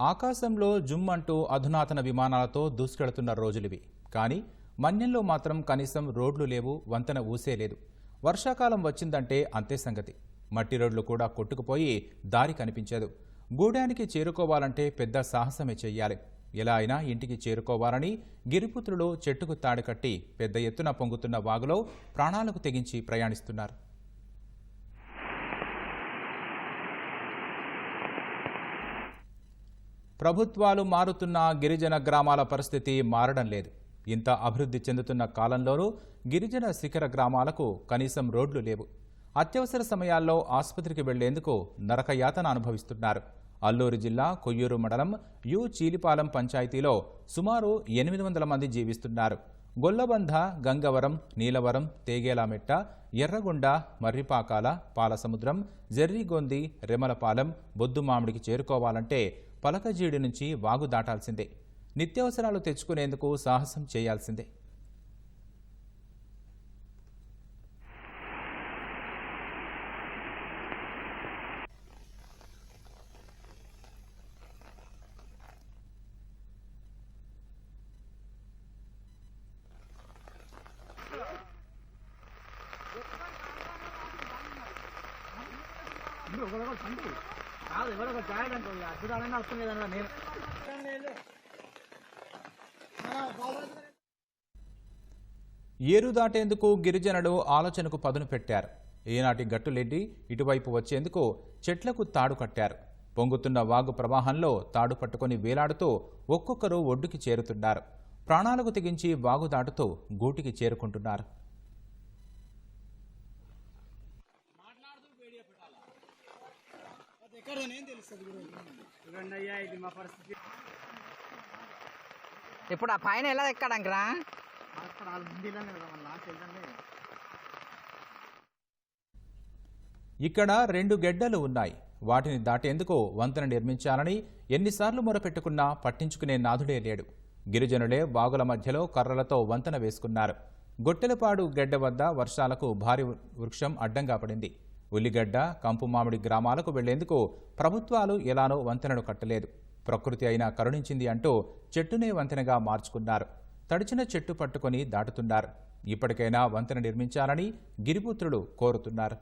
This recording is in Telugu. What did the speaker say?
ఆకాశంలో జుమ్ అంటూ అధునాతన విమానాలతో దూసుకెడుతున్న రోజులివి. కానీ మన్యంలో మాత్రం కనీసం రోడ్లు లేవు వంతెన ఊసే లేదు. వర్షాకాలం వచ్చిందంటే అంతే సంగతి. మట్టి రోడ్లు కూడా కొట్టుకుపోయి దారి కనిపించదు. గూడానికి చేరుకోవాలంటే పెద్ద సాహసమే చెయ్యాలి. ఎలా అయినా ఇంటికి చేరుకోవాలని గిరిపుత్రులు చెట్టుకు తాడు కట్టి పెద్ద ఎత్తున పొంగుతున్న వాగులో ప్రాణాలకు తెగించి ప్రయాణిస్తున్నారు. ప్రభుత్వాలు మారుతున్న గిరిజన గ్రామాల పరిస్థితి మారడం లేదు. ఇంత అభివృద్ధి చెందుతున్న కాలంలోనూ గిరిజన శిఖర గ్రామాలకు కనీసం రోడ్లు లేవు. అత్యవసర సమయాల్లో ఆసుపత్రికి వెళ్ళేందుకు నరకయాతన అనుభవిస్తున్నారు. అల్లూరు జిల్లా కొయ్యూరు మండలం యు చీలిపాలెం పంచాయతీలో సుమారు ఎనిమిది వందల మంది జీవిస్తున్నారు. గొల్లబంధ గంగవరం నీలవరం తేగేలామెట్ట ఎర్రగొండ మర్రిపాకాల పాలసముద్రం జర్రిగొంది రెమలపాలెం బొద్దుమామిడికి చేరుకోవాలంటే పలకజీడి నుంచి వాగు దాటాల్సిందే. నిత్యావసరాలు తెచ్చుకునేందుకు సాహసం చేయాల్సిందే. కాదు ఎవరో జాయదంటో అద్భుతాలైనా వస్తుంది కదా నేను. ఏరు దాటేందుకు గిరిజనులు ఆలోచనకు పదును పెట్టారు. ఈనాటి గట్టులెడ్డి ఇటువైపు వచ్చేందుకు చెట్లకు తాడు కట్టారు. పొంగుతున్న వాగు ప్రవాహంలో తాడు పట్టుకొని వేలాడుతూ ఒక్కొక్కరు ఒడ్డుకి చేరుతున్నారు. ప్రాణాలకు తెగించి వాగు దాటుతూ గూటికి చేరుకుంటున్నారు. ఇప్పుడు ఆ పైన ఎలా ఎక్కడానికి రా అక్కడ వాళ్ళు ముందులోనే కదా మన లాస్ట్ వెళ్తానే ఇక్కడ రెండు గెడ్డలు ఉన్నాయి. వాటిని దాటేందుకు వంతెన నిర్మించాలని ఎన్నిసార్లు మొరపెట్టుకున్నా పట్టించుకునే నాథుడే లేడు. గిరిజనులే వాగుల మధ్యలో కర్రలతో వంతెన వేసుకున్నారు. గొట్టెలపాడు గెడ్డ వద్ద వర్షాలకు భారీ వృక్షం అడ్డంగా పడింది. ఉల్లిగడ్డ కంపు మామిడి గ్రామాలకు వెళ్ళేందుకు ప్రభుత్వాలు ఎలానో వంతెనను కట్టలేదు. ప్రకృతి అయినా కరుణించింది అంటూ చెట్టునే వంతెనగా మార్చుకున్నారు. తడిచిన చెట్టు పట్టుకొని దాటుతున్నారు. ఇప్పటికైనా వంతెన నిర్మించాలని గిరిపుత్రులు కోరుతున్నారు.